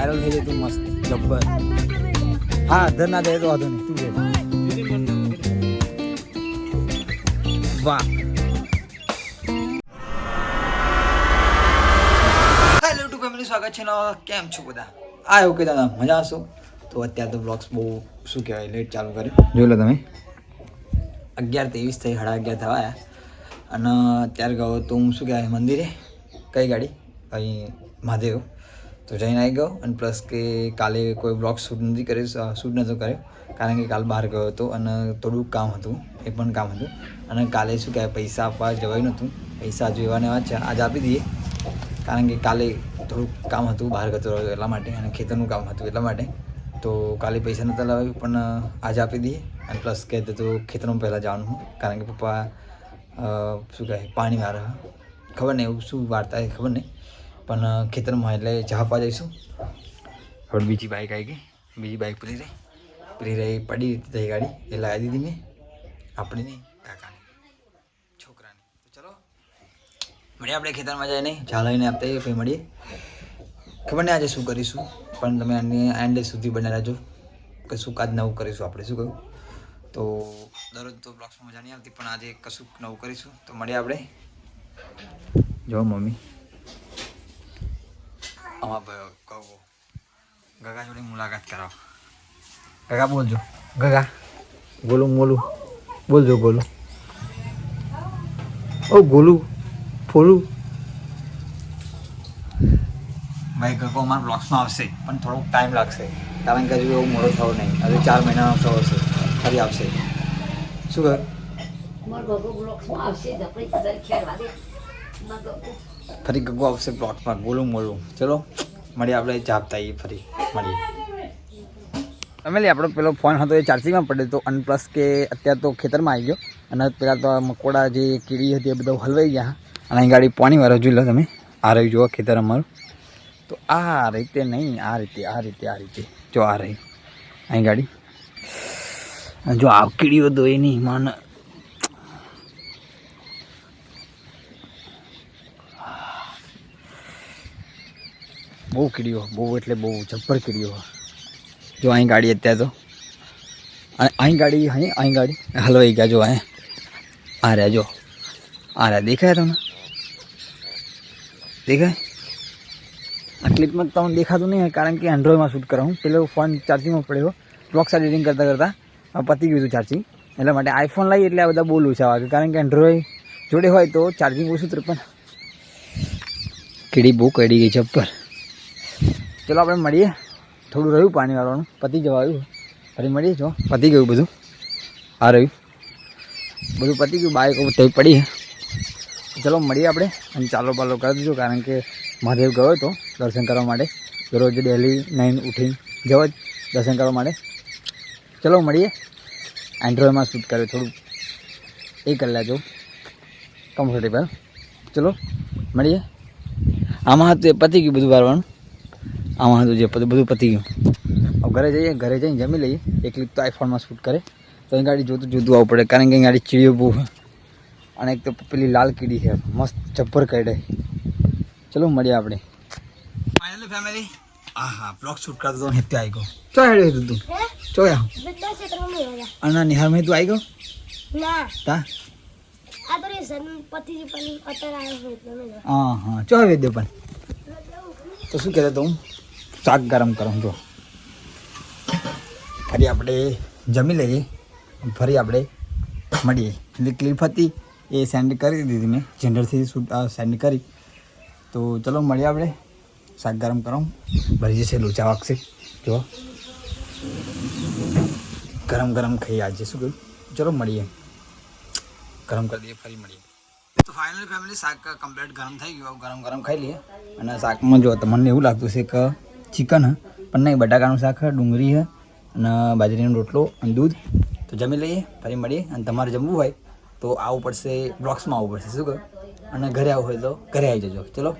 Viral થઈ જાય તું મસ્ત. જબ્બર. હા અધર ના જાય તો વાંધો નહીં. તું બોલ વાહ. હેલો ટુ ફેમિલી સ્વાગત છે નવા કેમ છો બધા? આ એવું કે દાદા મજા આવશો તો અત્યારે તો બ્લોગ્સ બહુ, શું કહેવાય લેટ ચાલુ કર્યો જોઈ લો તમે. અગિયાર ત્રેવીસ થઈ, સાડા અગિયાર થવા આવ્યા અને અત્યારે ગયો તો હું શું કહેવાય, મંદિરે. કઈ ગાડી? અહીં મહાદેવ. તો જઈને આવી ગયો અને પ્લસ કે કાલે કોઈ બ્લોગ શૂટ નથી કર્યો શૂટ નહોતો કર્યો. કારણ કે કાલ બહાર ગયો હતો અને થોડુંક કામ હતું, એ પણ કામ હતું. અને કાલે શું કહેવાય, પૈસા આપવા જવાયું નહોતું. પૈસા હજુ એવા ને છે, આજે આપી દઈએ. કારણ કે કાલે થોડુંક કામ હતું, બહાર ગતો એટલા માટે અને ખેતરનું કામ હતું એટલા માટે. તો કાલે પૈસા નહોતા લાવ્યું, પણ આજે આપી દઈએ. અને પ્લસ કહેતો તો ખેતરમાં પહેલાં જવાનું કારણ કે પપ્પા શું કહે પાણી વાર ખબર નહીં, એવું શું વાર્તા એ ખબર નહીં. પણ ખેતરમાં એટલે ચા આપવા જઈશું. હવે બીજી બાઇક આવી ગઈ. બીજી બાઇક પેલી રહી. પેલી રહી, પડી હતી ગાડી. એ લાવી દીધી મેં. આપણી નહીં કાકાની, છોકરાની. તો ચલો. મળીએ આપણે ખેતરમાં જઈને. ચા લઈને આપતા ફરી મળીએ. ખબર નહીં આજે શું કરીશું. પણ તમે આની એન્ડ સુધી બને રહેજો. કશું કાજ નવું કરીશું આપણે, શું કહ્યું? તો દરરોજ તો બ્લોગ્સમાં મજા નહીં આવતી, પણ આજે કશું નવું કરીશું. તો મળીએ આપણે. જો મમ્મી. ભાઈ કહો ગગા જોડે મુલાકાત કરાવો ગગા, બોલજો. ગગા. ગોલું, મોલું. બોલજો, ગોલું. ઓ, ગોલું, ફોલું. ભાઈ, ગગો અમારા બ્લોક્સમાં આવશે, પણ થોડોક ટાઈમ લાગશે. કારણ કે હજુ એવો મોડો થયો નહીં. હજુ ચાર મહિનાનો થયો હશે. ફરી આવશે. શું કર મારો ગગો બ્લોક્સમાં આવશે. ફરી ગગો આવશે પ્લોટમાં ગોલું મોલું ચલો, મળીએ આપણે જાપતા આવીએ ફરી. મળીએ. ફેમિલી આપણો પેલો ફોન હતો એ ચાર્જિંગમાં પડે તો અનપ્લસ કે અત્યારે તો ખેતરમાં આવી ગયો. અને પેલા તો મકોડા જે કીડી હતી એ બધા હલવાઈ ગયા. અને અહીં ગાડી પાણી વાળો જોઈ લો તમે. આ રહ્યું જુઓ ખેતર અમારું. તો આ રીતે નહીં, આ રીતે આ રીતે આ રીતે. જો આ રહી અહીં ગાડી. જો આ કીડીઓ હતો એ નહીં માન બહુ કીડીઓ બહુ એટલે બહુ જબ્બર કીડીઓ જો અહીં ગાડી અત્યારે તો. અને અહીં ગાડી, અહીં અહીં ગાડી. હલવાઈ ગયા જો અહીં. આ રહ્યા, જો. આ રહ્યા. દેખાય તમને? દેખાય? આ ક્લિપમાં તો તમને દેખાતું નહીં હોય, કારણ કે એન્ડ્રોઈડમાં શૂટ કરાવું. પેલો ફોન ચાર્જિંગમાં પડ્યો. બ્લોક્સ એડિટિંગ કરતાં કરતાં હવે પતી ગયું હતું ચાર્જિંગ એટલા માટે આઈફોન લઈ એટલે આ બધા બહુ લુછા વાગે કારણ કે એન્ડ્રોઈડ જોડે હોય તો ચાર્જિંગ ઓછું તો પણ. કીડી બહુ કડી ગઈ ચપ્પર ચલો આપણે મળીએ. થોડું રહ્યું પાણી વાળવાનું. પતી જવા આવ્યું. ફરી મળીએ જો. પતી ગયું બધું? આ રહ્યું? બધું પતી ગયું બાઇક થઈ પડી. ચાલો મળીએ આપણે અને ચાલો પાલો કરી દીધું કારણ કે મહાદેવ ગયો હતો દર્શન કરવા માટે. દરરોજ ડેલી નાઇન ઉઠીને જવો જ દર્શન કરવા માટે. ચલો મળીએ. એન્ડ્રોઈડમાં શૂટ કર્યો થોડું એ કરી લેજો. કમ્ફર્ટેબલ ચલો મળીએ. આમાં હતું એ પતી ગયું બધું વારવાનું આમાં હતું જે બધું બધું પતી ગયું. હવે ઘરે જઈએ ઘરે જઈને જમી લઈએ. એક ક્લિપ તો આઈફોનમાં શૂટ કરે. તો અહીં ગાડી જોતું જોતું આવવું પડે. કારણ કે અહીં ગાડી ચીડીઓ બહુ અને એક તો પેલી લાલ કીડી છે. મસ્ત જબ્બર કરડે. ચલો મળીએ આપણે. ફાઇનલી ફેમિલી હા હા બ્લોગ શૂટ કરતો હતો ને ત્યાં આવી ગયો. ચો હેડ્યો હતું તું? ચો અને નિહાર મેં તું આવી ગયો? ના. તા? હા હા ચો હવે દે પણ? તો શું કહેતો તો હું? શાક ગરમ કરું, જો. ફરી આપણે જમી લઈએ. ફરી આપણે મળીએ. એટલે ક્લિપ હતી એ સેન્ડ કરી દીધી મેં. જનરલથી શૂટ સેન્ડ કરી. તો ચલો મળીએ આપણે. શાક ગરમ કરું. ભરી જશે, લોચા વાગશે. જો. ગરમ ગરમ ખાઈએ આજે. શું કહ્યું? ચલો મળીએ. ગરમ કરી દઈએ, ફરી મળીએ. તો ફાઇનલી ફેમિલી શાક કમ્પ્લીટ ગરમ થઈ ગયું. ગરમ ગરમ ખાઈ લઈએ. અને શાકમાં જો તમને એવું લાગતું છે કે ચિકન હે. પણ નહીં બટાકાનું શાક હ ડુંગળી હે અને બાજરીનો રોટલો અને દૂધ. તો જમી લઈએ ફરી મળીએ અને તમારે જમવું હોય તો આવવું પડશે બ્લોક્સમાં આવવું પડશે શું કહ્યું અને ઘરે આવવું હોય તો ઘરે આવી જજો. ચલો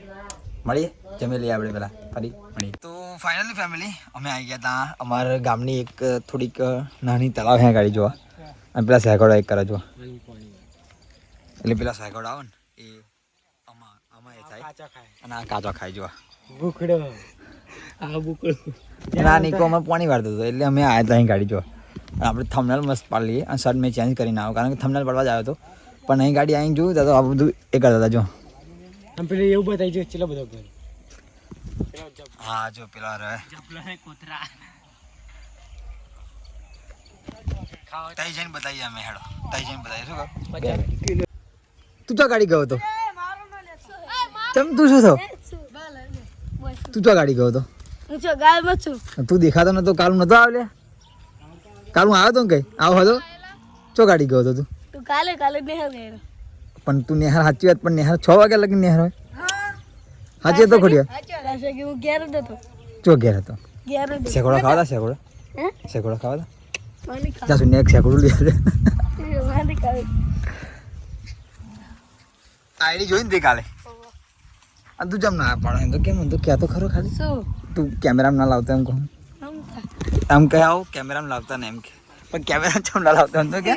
મળીએ જમી લઈએ આપણે પહેલાં ફરી મળીએ. તો ફાઇનલી ફેમિલી અમે આવી ગયા હતા અમારા ગામની એક થોડીક નાની તળાવ હે ગાડી જોવા. અને પેલા સહેકડો એક કરે જોવા એટલે પેલા સાયકલ આવે ને એ આમાં આમાં એ થાય અને આ કાચો ખાઈ જોવા ભૂખડો. ના નીકો અમે પાણી વાળતો હતો એટલે અમે આવ્યા હતા અહીં ગાડી જો આપણે થમનેલ મસ્ત પાડી લઈએ અને શર્ટ મેં ચેન્જ કરીને આવ્યો કારણ કે થમનાલ પાડવા જ આવ્યો હતો. પણ અહીં ગાડી આવીને જોયું તો આ બધું એ કરતા હતા જો. એવું બતાવી જો ચેલો બધો હા જો પેલા રહે. તઈ જઈને બતાવીએ અમે હેડો. તઈ જઈને બતાવીએ શું તું તો ગાડી ગયો હતો ચમ તું શું થયો તું ચો ગાડી ગયો હતો હું છો ગાયમાં છું. તું દેખાતો નતો કાલું નતો આવ્યો કાલું આવ્યો તો ને કઈ? આવો હતો ચો ગાડી ગયો હતો તું. તું કાલે કાલે નેહર ગયો પણ તું નેહાર સાચી વાત પણ નેહાર છ વાગ્યા લગી નેહર હોય. સાચી હતો ખોડિયા કારણ હું ઘેર જ હતો. ચો ઘેર હતો. ઘેર જ હતો. શેકોડા ખાવા હતા શેકોડા હે શેકોડા ખાવા. હતા ખા- એક શેકોડું લે મને આઈડી જોઈ ને તે કાલે? આ તું જમ ના પાડે. એમ તો કેમ? તો કહેતો તો ખરો ખાલી. શું? તું કેમેરામાં ના લાવતો એમ કહું. આમ કહે આવો કેમેરામાં લાવતા ને એમ કે પણ કેમેરા ચમ ના લાવતો એમ તો કે.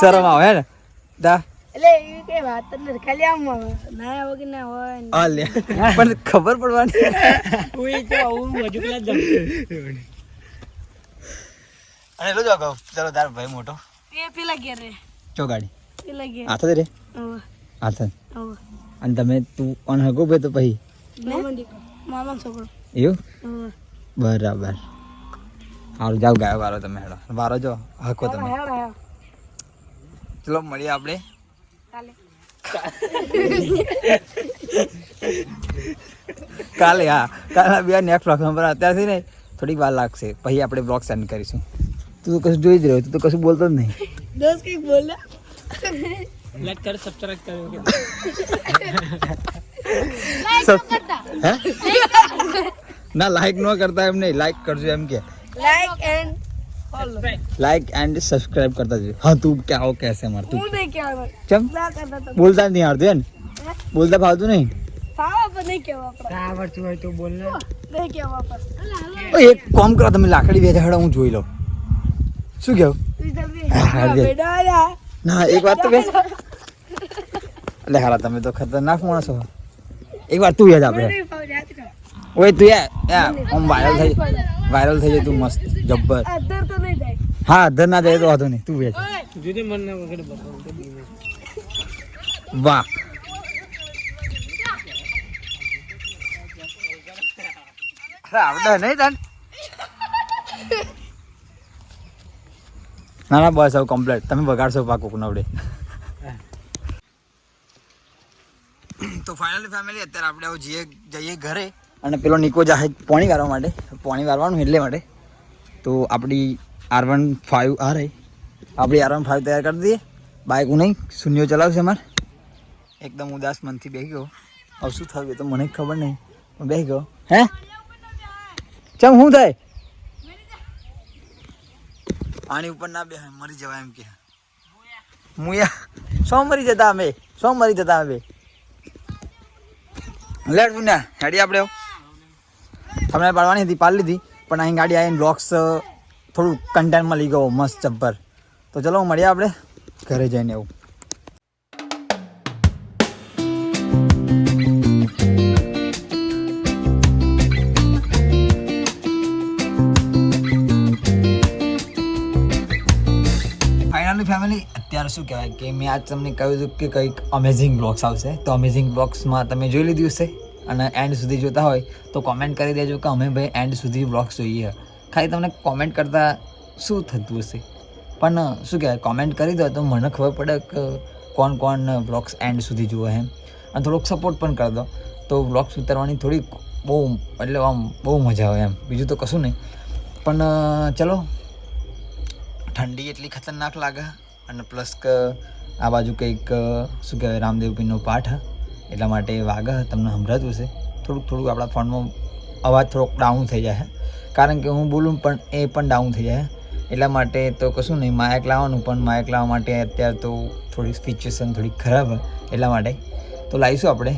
શરમ આવે હે ને? દા એટલે એવી કઈ વાત જ નથી. ખાલી આમ ના વગર ના હોય ને. પણ ખબર પડવાની. આવું બાજુ પેલા અને એટલું જ ચલો તાર ભાઈ મોટો. એ પેલા ઘેર રે. ચો ગાડી? પેલા ઘેર. હાથ રે. હવે અને તમે તું ઓન હગો ભાઈ તો પછી? એવું? બરાબર. સારું જાવ ગાયો વારો તમે હેડો. વારો જો હકો તમે. ચલો મળીએ આપણે. કાલે. હા. કાલે બે નેક્સ્ટ બ્લોગ નંબર અત્યારથી ને થોડીક વાર લાગશે. પછી આપણે બ્લોગ સેન્ડ કરીશું. તું તો કશું જોઈ જ રહ્યો તું તો કશું બોલતો જ નહીં. દસ કંઈક બોલ્યા લાઈક કર સબસ્ક્રાઇબ કરો કે સબ- હે ના લાઈક ન કરતા એમ નહીં લાઈક કરજો એમ કે like and follow like and subscribe કરતા જજો હા તું ક્યાં કહેશે મારે તું હું નહીં કહેવાનું ચમ ના કરતા તો બોલતા જ નહીં આવડતું હે ને બોલતા ફાવતું નહીં ફાવા પણ નહીં કહેવા આપણે આવડતું હોય તો બોલ ને નહીં કહેવા આપણે ઓય, એક કામ કરો તમે લાકડી વેચા હેડો હું જોઈ લઉં શું કેવું તું જલ્દી હા, હા, બે. બેટા આયા. ના એક વાત તો કે એટલે હારા તમે તો ખતરનાક માણસો. છો. એક વાર તું યાદ આપણે કર. ઓય તું યાર યાર આમ વાયરલ થઈ વાયરલ થઈ જાય તું મસ્ત જબ્બર હા અધર ના જાય તો વાંધો નહીં તું વેચ. વાહ. આવડે નહીં તને. ના ના બસ હવે કમ્પ્લીટ તમે બગાડશો પાક કોક નવડે તો ફાઇનલી ફેમિલી અત્યારે આપણે આવું જઈએ જઈએ ઘરે. અને પેલો નિકો જાહે પોણી વારવા માટે, પોણી વારવાનું એટલે માટે. તો આપણી આર વન ફાઇવ આ રહી. આપણી આર વન ફાઇવ તૈયાર કરી દઈએ. બાઇક નહીં શૂન્યો ચલાવશે અમારે. એકદમ ઉદાસ મનથી બેસી ગયો. હવે શું થયું તો મને ખબર નહીં. હું બેસી ગયો. હે? ચમ, શું થાય? આની ઉપર ના બે મરી જવાય એમ કે. મુયા. સો મરી જતા અમે. સો મરી જતા અમે. લેટ પુન્યા હેડી આપણે તમને પાડવાની હતી, પાડી લીધી, પણ અહીં ગાડી આવીને બ્લોક્સ થોડું કન્ટેન્ટમાં લઈ ગયો, મસ્ત જબ્બર. તો ચલો, મળીએ આપણે, ઘરે જઈને એવું અત્યારે શું કહેવાય? કે મેં આજ તમને કહ્યું હતું કે કંઈક અમેઝિંગ બ્લોગ્સ આવશે. તો અમેઝિંગ બ્લોગ્સમાં તમે જોઈ લીધું હશે. અને એન્ડ સુધી જોતા હોય તો કોમેન્ટ કરી દેજો કે અમે ભાઈ એન્ડ સુધી બ્લોગ્સ જોઈએ. ખાલી તમને કોમેન્ટ કરતાં શું થતું હશે? પણ શું કહેવાય? કોમેન્ટ કરી દો તો મને ખબર પડે કે કોણ કોણ બ્લોગ્સ એન્ડ સુધી જુએ એમ. અને થોડોક સપોર્ટ પણ કરી દો. તો બ્લોગ્સ ઉતારવાની થોડીક બહુ, એટલે આમ બહુ મજા આવે એમ. બીજું તો કશું નહીં. પણ ચલો. ઠંડી એટલી ખતરનાક લાગે. અને પ્લસ કે, આ બાજુ કંઈક શું કહેવાય રામદેવપીનો પાઠ. એટલા માટે વાગે તમને સંભળાતું હશે થોડુંક થોડુંક આપણા ફોનમાં અવાજ થોડોક ડાઉન થઈ જાય કારણ કે હું બોલું પણ એ પણ ડાઉન થઈ જાય એટલા માટે તો કશું નહીં, માયક લાવવાનું પણ માયક લાવવા માટે અત્યારે તો થોડી સિચ્યુએશન થોડી ખરાબ એટલા માટે. તો લાવીશું આપણે.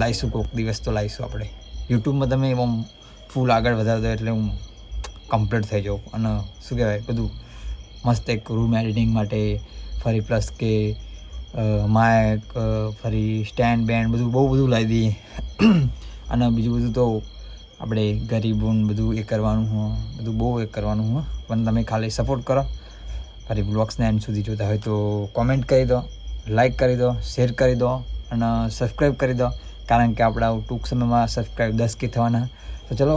લાવીશું કોઈક દિવસ તો લાવીશું આપણે. યુટ્યુબમાં તમે આમ ફૂલ આગળ વધારતો એટલે હું કમ્પ્લીટ થઈ જાઉં. અને શું કહેવાય, બધું મસ્ત એક રૂમ એડિટિંગ માટે ફરી પ્લસ કે માઇક ફરી સ્ટેન્ડ બેન્ડ બધું, બહુ બધું લાવી દઈએ અને બીજું બધું તો આપણે ગરીબોને બધું એ કરવાનું હોય બધું બહુ એ કરવાનું હોય પણ તમે ખાલી સપોર્ટ કરો. ફરી બ્લોગ્સને એન્ડ સુધી જોતા હોય તો કોમેન્ટ કરી દો લાઇક કરી દો શેર કરી દો અને સબસ્ક્રાઈબ કરી દો. કારણ કે આપણા ટૂંક સમયમાં સબસ્ક્રાઈબ દસ કે થવાના. તો ચલો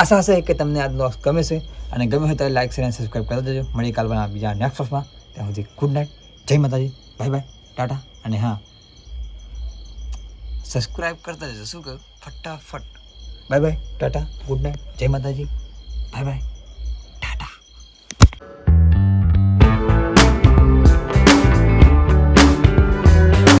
આશા છે કે તમને આ બ્લોગ્સ ગમે છે અને ગમે હોય ત્યારે લાઈક શેર અને સબસ્ક્રાઈબ કરી દેજો. મળી કાલ બીજા નેક્સ્ટ વર્ષમાં ત્યાં સુધી ગુડ નાઇટ જય માતાજી. બાય બાય ટાટા અને હા સબસ્ક્રાઈબ કરતા જજો. શું કહ્યું? ફટાફટ. Bye bye tata good night જય માતાજી. Bye bye